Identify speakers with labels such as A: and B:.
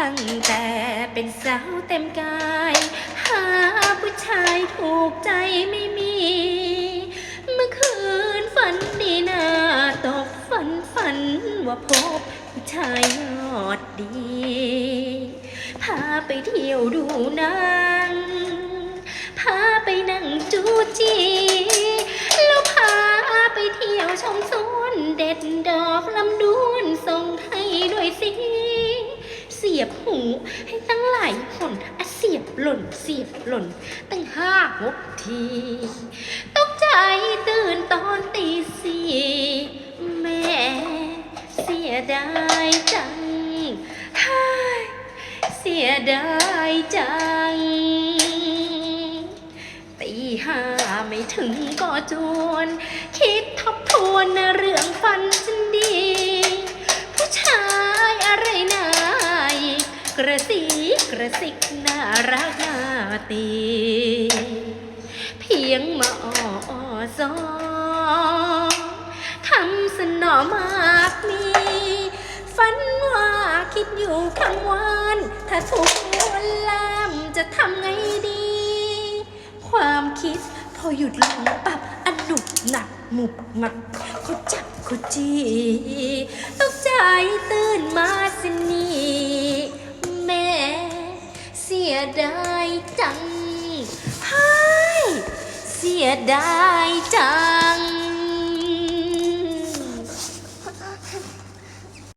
A: ตั้งแต่เป็นสาวเต็มกาย หาผู้ชายถูกใจไม่มี เมื่อคืนฝันดีหน้าตกฝันฝันว่าพบผู้ชายยอดดี พาไปเที่ยวดูหนัง พาไปนั่งจูจีแล้วพาไปเที่ยวชมสวนเด็ดดอกลำดวนส่งให้ด้วยสิ สียบหู ให้ตั้งหลายคนอะเสียบหล่นเสียบหล่น ตั้งห้าหกทีตกใจตื่นตอนตีสี่แม่เสียดายจังฮ่ายเสียดายจังตีห้าไม่ถึงก็จวน คิดทบทวน ระสีกระสิกน่ารักน่าตี เพียงมาอ้ออ้อซอทำสนอมากมีฝันว่าคิดอยู่ทั้งวัน ถ้าถูกวนลามจะทำไงดี ความคิดพอหยุดลงปรับอันหนุกหนักหมุกหมักเขาจับเขาจีตกใจตื่นมาสิน เสียดายจังเฮ้ยเสียดายจัง